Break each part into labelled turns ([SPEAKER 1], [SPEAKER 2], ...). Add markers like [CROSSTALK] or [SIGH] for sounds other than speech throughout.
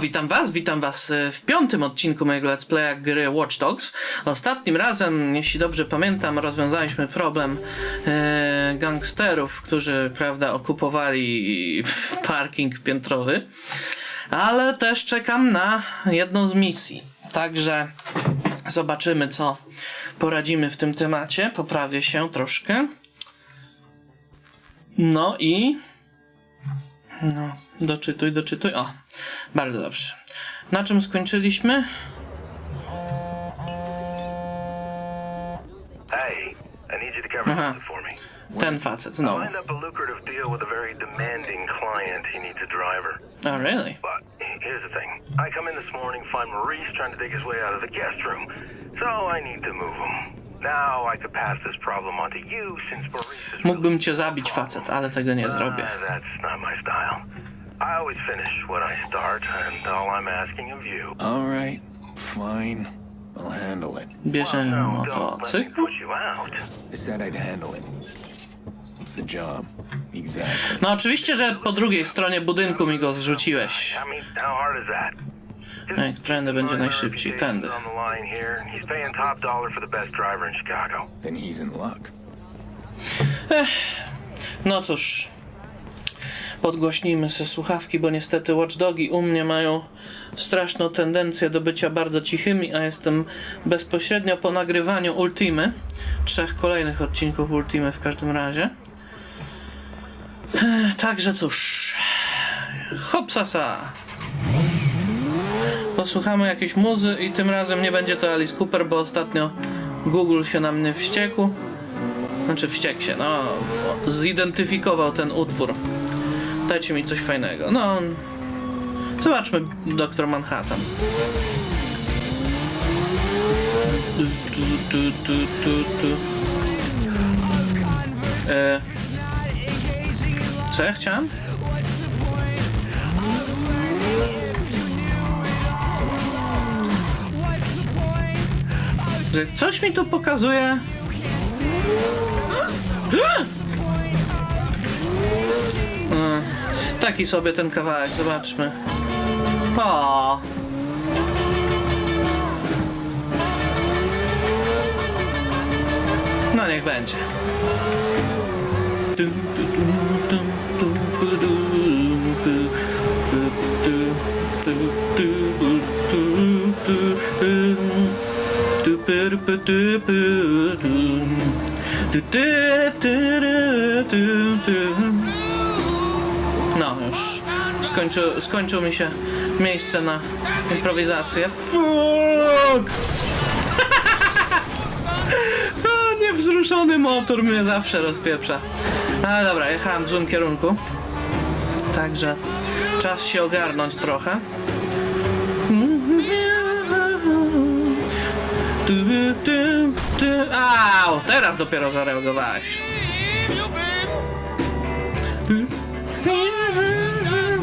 [SPEAKER 1] Witam was, witam was e, w piątym odcinku mojego Let's Playa gry Watch Dogs. Ostatnim razem, jeśli dobrze pamiętam, rozwiązaliśmy problem e, gangsterów, którzy, prawda, okupowali [LAUGHS] parking piętrowy. Ale też czekam na jedną z misji. Także zobaczymy, co poradzimy w tym temacie. Poprawię się troszkę. No i no, doczytuj, doczytuj. O, bardzo dobrze. Na czym skończyliśmy?
[SPEAKER 2] Me.
[SPEAKER 1] Ten facet znowu. Oh, really?
[SPEAKER 2] But here's the thing. I come in this morning, find Maurice trying to dig his way out of the guest room. So I need to move him. Now I could pass this problem on to you since Maurice is
[SPEAKER 1] Mógłbym cię zabić, facet, ale tego nie zrobię.
[SPEAKER 2] Uh, that's not my style. I always finish what I start, and all I'm asking of you.
[SPEAKER 3] All right, fine. I'll handle it.
[SPEAKER 1] Bierze
[SPEAKER 2] No, don't let me
[SPEAKER 1] motocykl.
[SPEAKER 2] put you out.
[SPEAKER 3] I said I'd handle it. It's the job. Exactly.
[SPEAKER 1] No oczywiście, że po drugiej stronie budynku mi go zrzuciłeś.
[SPEAKER 2] I mean, how hard is that?
[SPEAKER 1] Ej, którędy będzie najszybciej? Tędy.
[SPEAKER 2] On the line here. He's paying top dollar for the best driver in Chicago.
[SPEAKER 3] Then he's in luck.
[SPEAKER 1] No cóż. Podgłośnijmy se słuchawki, bo niestety watchdogi u mnie mają straszną tendencję do bycia bardzo cichymi, a jestem bezpośrednio po nagrywaniu Ultimy. Trzech kolejnych odcinków Ultimy w każdym razie. Także cóż. Hopsasa! Posłuchamy jakiejś muzy i tym razem nie będzie to Alice Cooper, bo ostatnio Google się na mnie wściekł. Znaczy wściekł się, no. Zidentyfikował ten utwór. Dajcie mi coś fajnego. No. Zobaczmy Doktor Manhattan. Tu, tu, tu, tu, tu. E, co ja chciałem? Coś mi tu pokazuje. [GASPS] Taki sobie ten kawałek, zobaczmy. O. No niech będzie. Już skończył, mi się miejsce na improwizację. Fuck! [LAUGHS] O, Niewzruszony motor mnie zawsze rozpieprza. Ale dobra, jechałem w złym kierunku. Także czas się ogarnąć trochę. Au, teraz dopiero zareagowałeś.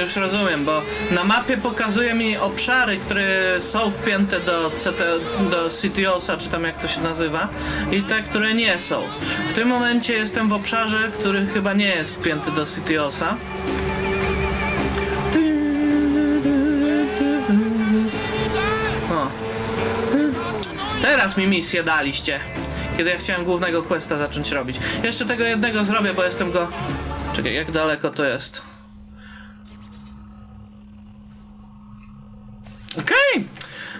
[SPEAKER 1] już rozumiem, bo na mapie pokazuje mi obszary, które są wpięte do CT, do CTOSa, czy tam jak to się nazywa, i te, które nie są. W tym momencie jestem w obszarze, który chyba nie jest wpięty do CTOSa. O. Teraz mi misję daliście. Kiedy ja chciałem głównego questa zacząć robić. Jeszcze tego jednego zrobię, bo jestem go... Czekaj, jak daleko to jest?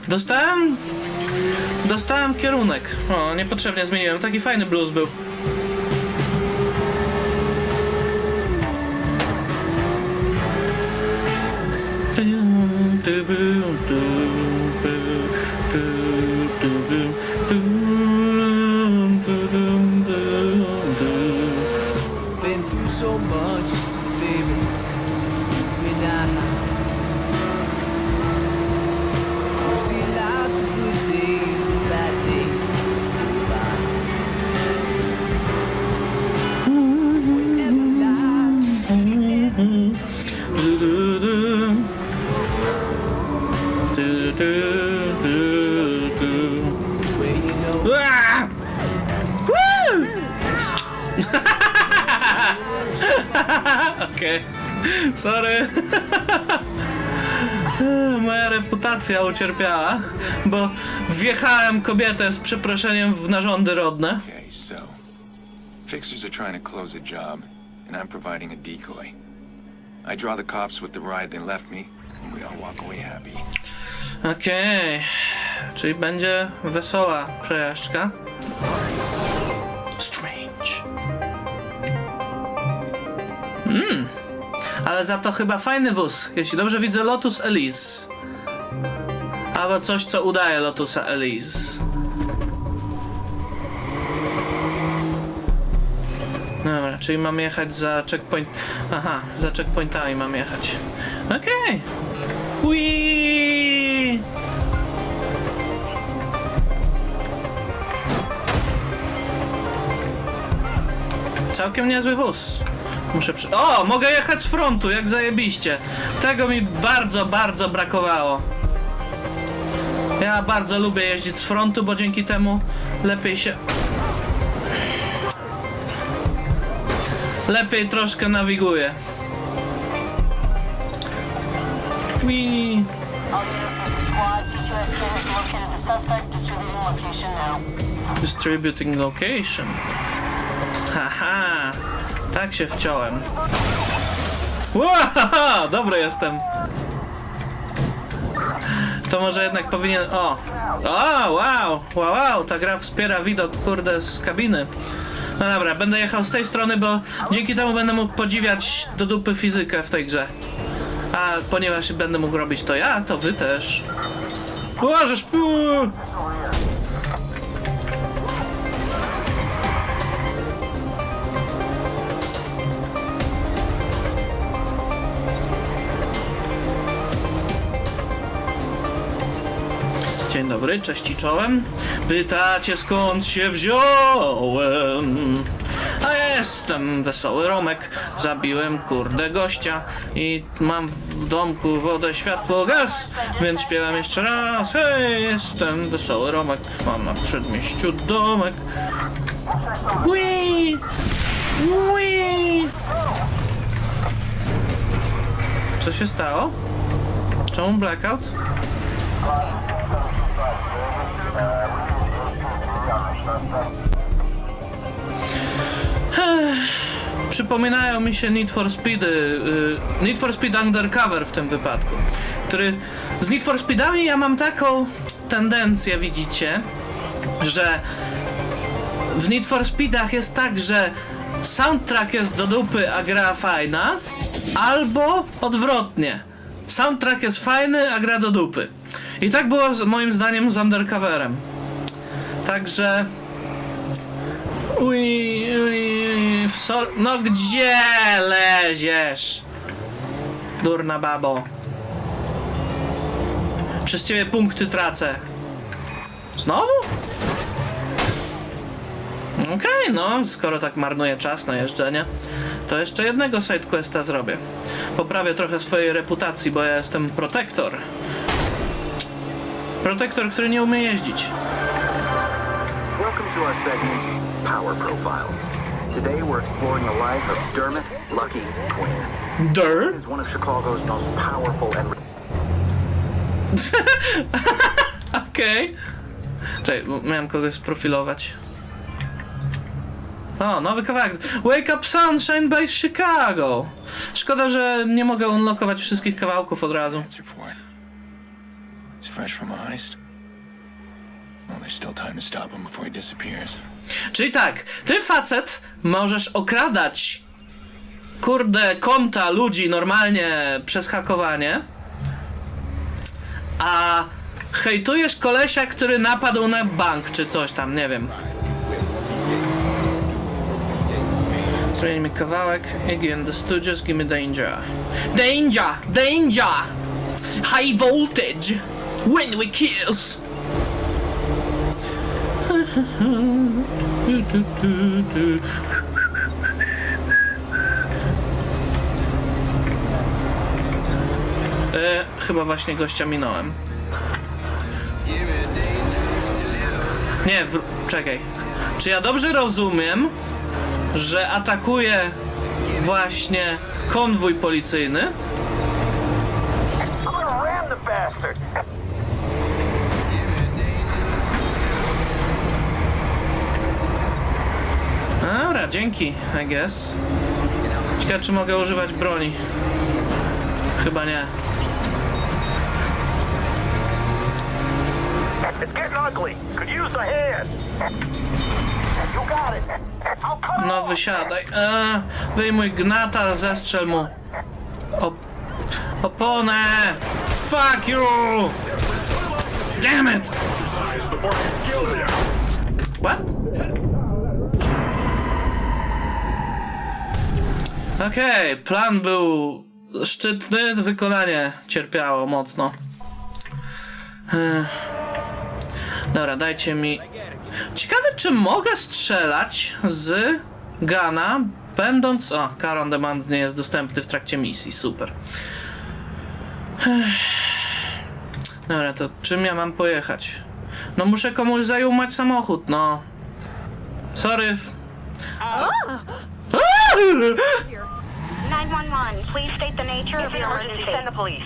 [SPEAKER 1] Dostałem... Dostałem kierunek. O, niepotrzebnie zmieniłem. Taki fajny blues był.
[SPEAKER 4] Been
[SPEAKER 1] Okej, sorry. Moja reputacja ucierpiała, bo wjechałem kobietę z przeproszeniem w narządy rodne.
[SPEAKER 3] Okay, so. Fixers are trying to close a job, and I'm providing a decoy. I draw the cops with the ride they left me, and we all walk away happy.
[SPEAKER 1] Okej, czyli będzie wesoła przejażdżka. Hmm, ale za to chyba fajny wóz. Jeśli dobrze widzę, Lotus Elise. Albo coś, co udaje Lotusa Elise. Dobra, czyli mam jechać za checkpoint. Aha, za checkpointami mam jechać. Okej. Whee! Całkiem niezły wóz. Muszę przy... O, mogę jechać z frontu, jak zajebiście. Tego mi bardzo, bardzo brakowało. Ja bardzo lubię jeździć z frontu, bo dzięki temu lepiej się... Lepiej troszkę nawiguję. Whee!
[SPEAKER 5] Distributing location.
[SPEAKER 1] Haha, tak się wciąłem. Wow, dobry jestem. To może jednak powinien. O! O, wow! Wow, wow, ta gra wspiera widok, kurde, z kabiny. No dobra, będę jechał z tej strony, bo dzięki temu będę mógł podziwiać do dupy fizykę w tej grze. A ponieważ będę mógł robić to ja, to wy też. Łożesz, fu! Dzień dobry, cześć i czołem. Pytacie skąd się wziąłem? A jestem wesoły Romek. Zabiłem kurde gościa i mam w domku wodę, światło, gaz, więc śpiewam jeszcze raz. Hej, jestem wesoły Romek. Mam na przedmieściu domek. Wii! Wii! Co się stało? Czemu blackout? Przypominają mi się Need for Speedy, y, Need for Speed Undercover w tym wypadku, który z Need for Speedami ja mam taką tendencję, widzicie, że w Need for Speedach jest tak, że soundtrack jest do dupy, a gra fajna, albo odwrotnie. Soundtrack jest fajny, a gra do dupy. I tak było z, moim zdaniem z Undercoverem. Także... Ui, ui, w sor... No gdzie leziesz? Durna babo. Przez ciebie punkty tracę. Znowu? Okej, no, skoro tak marnuję czas na jeżdżenie, to jeszcze jednego sidequesta zrobię. Poprawię trochę swojej reputacji, bo ja jestem protektor. Protektor, który nie umie jeździć.
[SPEAKER 6] Welcome to our segment, Power Profiles. Today we're exploring the life of Dermot Lucky Quinn.
[SPEAKER 1] Der?
[SPEAKER 6] He's one of Chicago's most powerful and [LAUGHS]
[SPEAKER 1] Okej. Czekaj, bo miałem kogoś sprofilować. O, nowy kawałek. Wake Up Sunshine by Chicago. Szkoda, że nie mogę unlockować wszystkich kawałków od razu.
[SPEAKER 3] Answer for it. He's fresh from a heist. Well, there's still time to stop him before he disappears.
[SPEAKER 1] Czyli tak, ty facet możesz okradać kurde konta ludzi normalnie przez hakowanie, a hejtujesz kolesia, który napadł na bank czy coś tam, nie wiem. Zmieńmy kawałek. Iggy and the Stooges, give me danger. Danger! Danger! High voltage! When we kiss! E, chyba właśnie gościa minąłem. Nie, czekaj. Czy ja dobrze rozumiem, że atakuje właśnie konwój policyjny? Dobra, dzięki, I guess. Ciekawe, czy mogę używać broni. Chyba nie. No wysiadaj. Eee, wyjmuj gnata, zestrzel mu. Op oponę! Fuck you! Damn it! What? Okej, plan był szczytny, wykonanie cierpiało mocno. Dobra, dajcie mi Ciekawe, czy mogę strzelać z Gana, będąc... O, Car on Demand nie jest dostępny w trakcie misji, super. Dobra, to czym ja mam pojechać? No muszę komuś zajumać samochód, no. Sorry.
[SPEAKER 7] 911, please state the nature of your emergency. Send the police.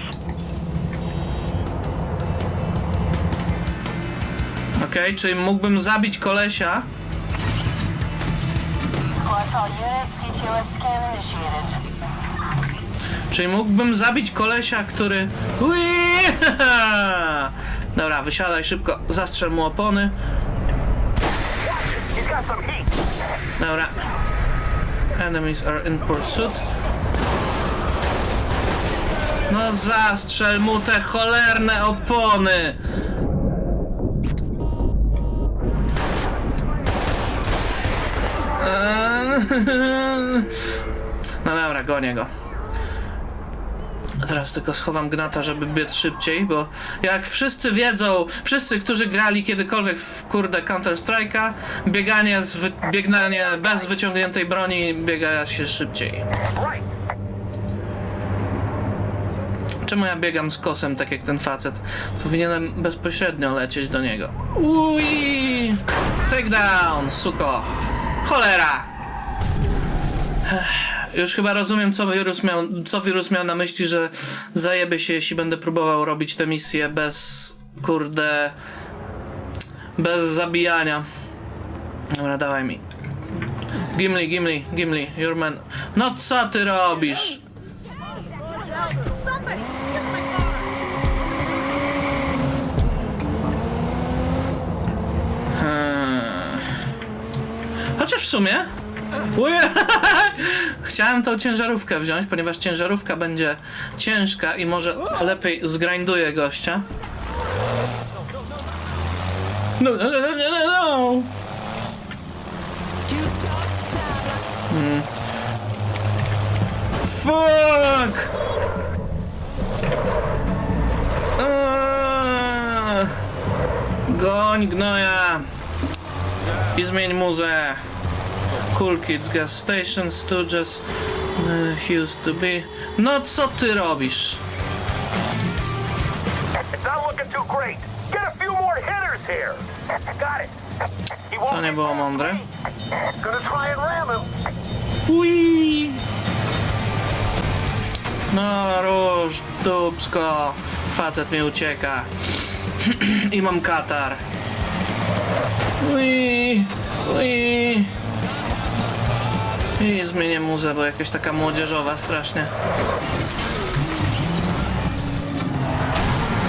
[SPEAKER 1] Okej, czyli mógłbym zabić kolesia,
[SPEAKER 5] Squad all units, CTOS scan initiated.
[SPEAKER 1] Czyli mógłbym zabić kolesia, który... Ui! [LAUGHS] Dobra, wysiadaj szybko, zastrzel mu opony.
[SPEAKER 2] He's got some heat.
[SPEAKER 1] Dobra. Enemies are in pursuit. No zastrzel mu te cholerne opony! [LAUGHS] No dobra, gonię go. Teraz tylko schowam gnata, żeby biec szybciej, bo jak wszyscy wiedzą, wszyscy, którzy grali kiedykolwiek w kurde Counter Strike'a, bieganie, z wy, biegnanie bez wyciągniętej broni biega się szybciej.
[SPEAKER 2] Right.
[SPEAKER 1] Czemu ja biegam z kosem, tak jak ten facet? Powinienem bezpośrednio lecieć do niego. Ui! Takedown, suko! Cholera! Już chyba rozumiem, co wirus, miał, co wirus miał na myśli, że zajebie się, jeśli będę próbował robić tę misję bez, kurde, bez zabijania. Dobra, dawaj mi. Gimli, Gimli, Gimli, your man. No co ty robisz? Chociaż w sumie. [LAUGHS] Chciałem tą ciężarówkę wziąć, ponieważ ciężarówka będzie ciężka i może lepiej zgrinduje gościa. No, no, no, no, no, no. Hmm. Fuck! Eee. Goń gnoja! I zmień muzę. Cool Kids Gas Station, Stooges, uh, used to be. No co ty robisz? To nie było mądre. Ui! No róż, dupsko. Facet mi ucieka. [CLEARS THROAT] I mam katar. Ui! Ui! I zmienię muzę, bo jakaś taka młodzieżowa strasznie.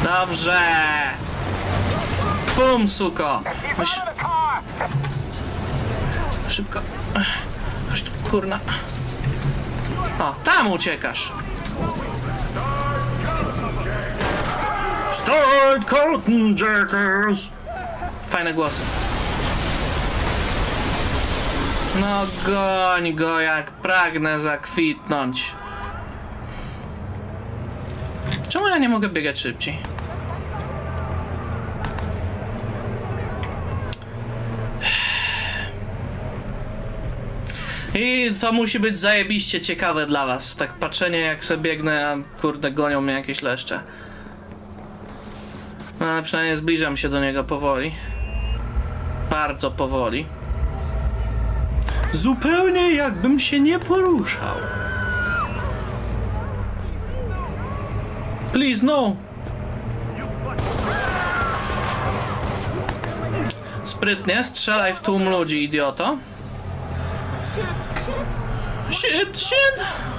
[SPEAKER 1] Dobrze! Pum, suko!
[SPEAKER 2] Car.
[SPEAKER 1] szybko. Chodź tu, kurna. O, tam uciekasz. Start curtain jerkers! Fajne głosy. No goń go jak pragnę zakwitnąć. Czemu ja nie mogę biegać szybciej? I to musi być zajebiście ciekawe dla was. Tak patrzenie jak sobie biegnę, a kurde gonią mnie jakieś leszcze. No, ale przynajmniej zbliżam się do niego powoli. Bardzo powoli. Zupełnie jakbym się nie poruszał. Please, no! Sprytnie, strzelaj w tłum ludzi, idioto. Shit, shit!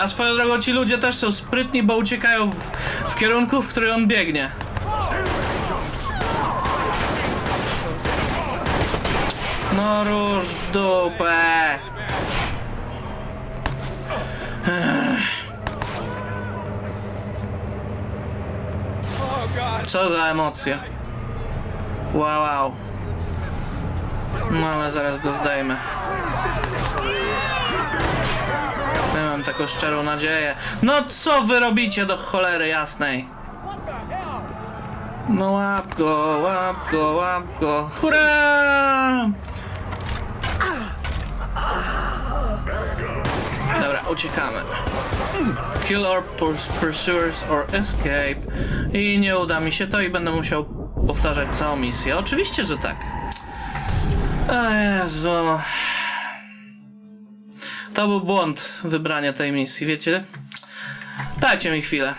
[SPEAKER 1] A swoją drogą ci ludzie też są sprytni, bo uciekają w, w kierunku, w który on biegnie. No róż dupę. Co za emocja. Wow, wow. No ale zaraz go zdejmę. Taką szczerą nadzieję. No co wy robicie do cholery jasnej? No łap go, łap go, go. Hurra! Dobra, uciekamy. Kill our purs- pursuers or escape. I nie uda mi się to i będę musiał powtarzać całą misję. Oczywiście, że tak. O Jezu. To był błąd wybrania tej misji, wiecie? Dajcie mi chwilę.